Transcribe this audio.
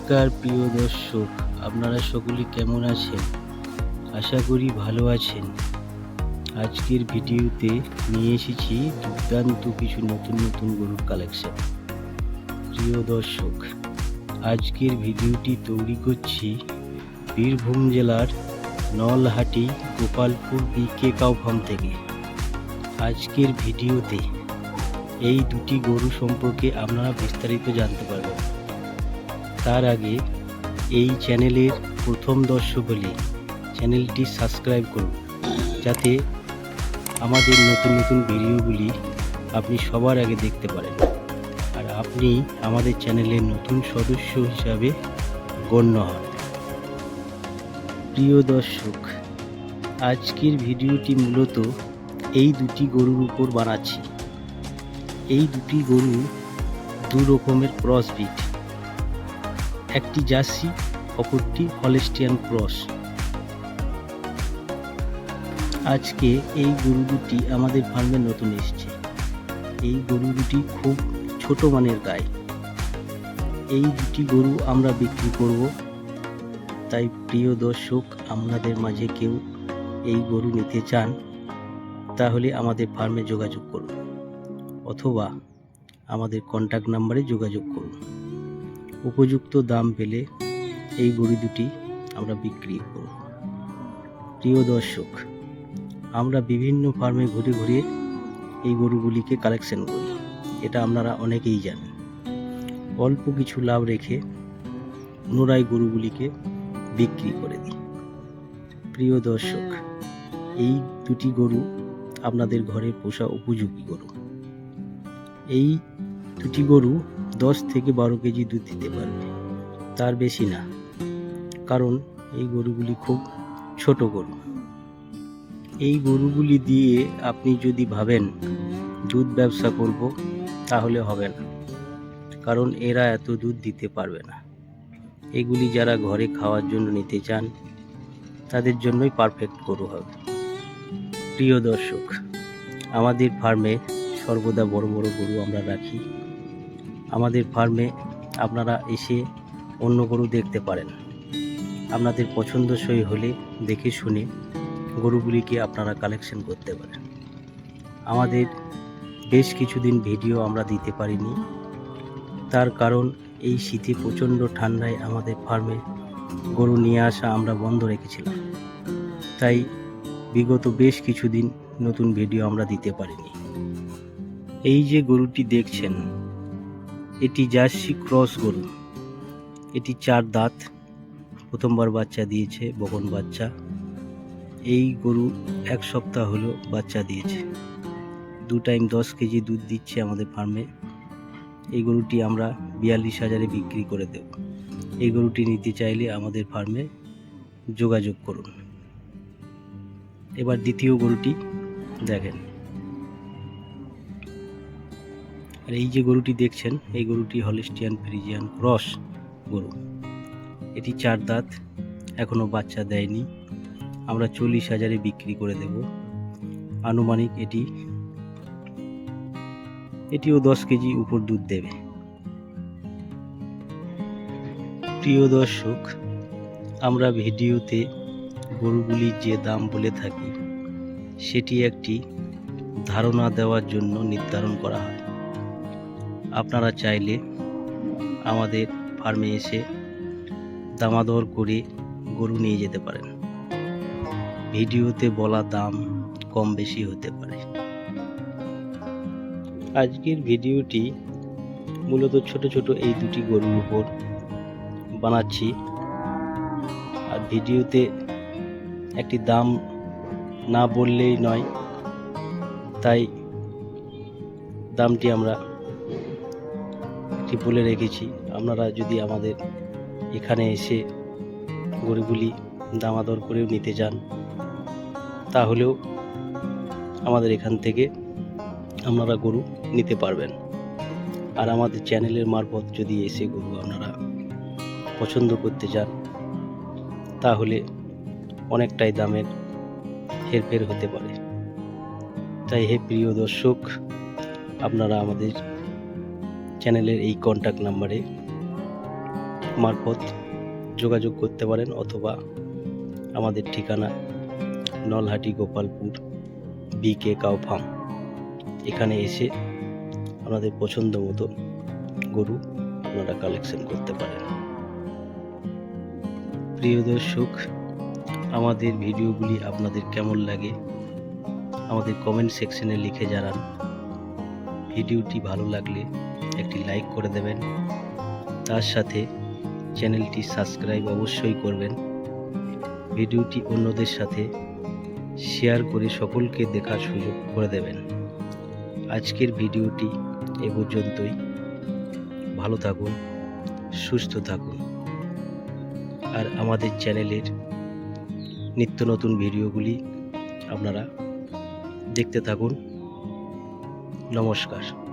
নমস্কার, প্রিয় দর্শক। আপনারা সকলে কেমন আছেন? আশা করি ভালো আছেন। আজকের ভিডিওতে নিয়ে এসেছি দুর্দান্ত কিছু নতুন নতুন গরুর কালেকশন প্রিয় দর্শক, আজকের ভিডিওটি তৈরি করছি বীরভূম জেলার Nalhati, Gopalpur, BK cow farm থেকে। আজকের ভিডিওতে এই দুটি গরু সম্পর্কে আপনারা বিস্তারিত জানতে পারবেন। তার আগে এই চ্যানেলের প্রথম দর্শক হলে চ্যানেলটি সাবস্ক্রাইব করুন, যাতে আমাদের নতুন নতুন ভিডিওগুলি আপনি সবার আগে দেখতে পারেন। আর আপনি আমাদের চ্যানেলের নতুন সদস্য হিসাবে গণ্য হন। প্রিয় দর্শক, আজকের ভিডিওটি মূলত এই দুটি গরুর উপর বানাচ্ছি। এই দুটি গরু দু রকমের ক্রস বিট একটি জার্সি, অপরটি হলেস্টিয়ান ক্রস। আজকে এই গরু দুটি আমাদের ফার্মে নতুন এসছে। এই গরু দুটি খুব ছোট মানের গায়ে এই দুটি গরু আমরা বিক্রি করব। তাই প্রিয় দর্শক, আপনাদের মাঝে কেউ এই গরু নিতে চান, তাহলে আমাদের ফার্মে যোগাযোগ করুন। অথবা আমাদের কন্ট্যাক্ট নাম্বারে যোগাযোগ করুন। উপযুক্ত দাম পেলে এই গরু দুটি আমরা বিক্রি করব। প্রিয় দর্শক, আমরা বিভিন্ন ফার্মে ঘুরে ঘুরে এই গরুগুলিকে কালেকশন করি। এটা আপনারা অনেকেই জানেন। অল্প কিছু লাভ রেখে পুনরায় গরুগুলিকে বিক্রি করে দিই। প্রিয় দর্শক, এই দুটি গরু আপনাদের ঘরে পোষা উপযোগী গরু। এই দুটি গরু দশ থেকে বারো কেজি দুধ দিতে পারবে। তার বেশি না। কারণ এই গরুগুলি খুব ছোট গরু। এই গরুগুলি দিয়ে আপনি যদি ভাবেন দুধ ব্যবসা করব, তাহলে হবে না। কারণ এরা এত দুধ দিতে পারবে না। এগুলি যারা ঘরে খাওয়ার জন্য নিতে চান, তাদের জন্যই পারফেক্ট গরু হবে। প্রিয় দর্শক, আমাদের ফার্মে সর্বদা বড় বড় গরু আমরা রাখি। আমাদের ফার্মে আপনারা এসে অন্য গরু দেখতে পারেন। আপনাদের পছন্দসই হলে দেখে শুনে গরুগুলিকে আপনারা কালেকশন করতে পারেন। আমাদের বেশ কিছুদিন ভিডিও আমরা দিতে পারিনি। তার কারণ এই শীতে প্রচণ্ড ঠান্ডায় আমাদের ফার্মে গরু নিয়ে আসা আমরা বন্ধ রেখেছিলাম। তাই বিগত বেশ কিছুদিন নতুন ভিডিও আমরা দিতে পারিনি। এই যে গরুটি দেখছেন এটি জার্সি ক্রস গরু। এটি চার দাঁত। প্রথমবার বাচ্চা দিয়েছে বকন বাচ্চা। এই গরু এক সপ্তাহ হলো বাচ্চা দিয়েছে। দু টাইম দশ কেজি দুধ দিচ্ছে আমাদের ফার্মে এই গরুটি আমরা বিয়াল্লিশ হাজারে বিক্রি করে দেব। এই গরুটি নিতে চাইলে আমাদের ফার্মে যোগাযোগ করুন। এবার দ্বিতীয় গরুটি দেখেন। আর এই যে গরুটি দেখছেন, এই গরুটি হলিস্টিয়ান ফ্রিজিয়ান ক্রস গরু। এটি চার দাঁত এখনও বাচ্চা দেয়নি। আমরা চল্লিশ হাজারে বিক্রি করে দেব। আনুমানিক এটি, এটিও দশ কেজি উপর দুধ দেবে। প্রিয় দর্শক, আমরা ভিডিওতে গরুগুলির যে দাম বলে থাকি, সেটি একটি ধারণা দেওয়ার জন্য নির্ধারণ করা হয়। আপনারা চাইলে আমাদের ফার্মে এসে দামাদর করে গরু নিয়ে যেতে পারেন। ভিডিওতে বলা দাম কম বেশি হতে পারে। আজকের ভিডিওটি মূলত ছোট ছোট এই দুটি গরুর উপর বানাচ্ছি। আর ভিডিওতে একটি দাম না বললেই নয়, তাই দামটি আমরা একটি বলে রেখেছি, আপনারা যদি আমাদের এখানে এসে গরুগুলি দামাদর করেও নিতে চান তাহলেও আমাদের এখান থেকে আপনারা গরু নিতে পারবেন। আর আমাদের চ্যানেলের মারফত যদি এসে গরু আপনারা পছন্দ করতে চান তাহলে অনেকটাই দামের হেরফের হতে পারে। তাই হে প্রিয় দর্শক, আপনারা আমাদের চ্যানেলের এই কন্ট্যাক্ট নাম্বারে মারফত যোগাযোগ করতে পারেন অথবা আমাদের ঠিকানা Nalhati Gopalpur BK cow farm এখানে এসে আপনাদের পছন্দ মতো গরু আপনারা কালেকশন করতে পারেন। প্রিয় দর্শক, আমাদের ভিডিওগুলি আপনাদের কেমন লাগে? আমাদের কমেন্ট সেকশনে লিখে জানান। ভিডিওটি ভালো লাগলে একটি লাইক করে দেবেন। তার সাথে চ্যানেলটি সাবস্ক্রাইব অবশ্যই করবেন। ভিডিওটি অন্যদের সাথে শেয়ার করে সকলকে দেখার সুযোগ করে দেবেন। আজকের ভিডিওটি এ পর্যন্তই। ভালো থাকুন, সুস্থ থাকুন। আর আমাদের চ্যানেলের নিত্য নতুন ভিডিওগুলি আপনারা দেখতে থাকুন। নমস্কার।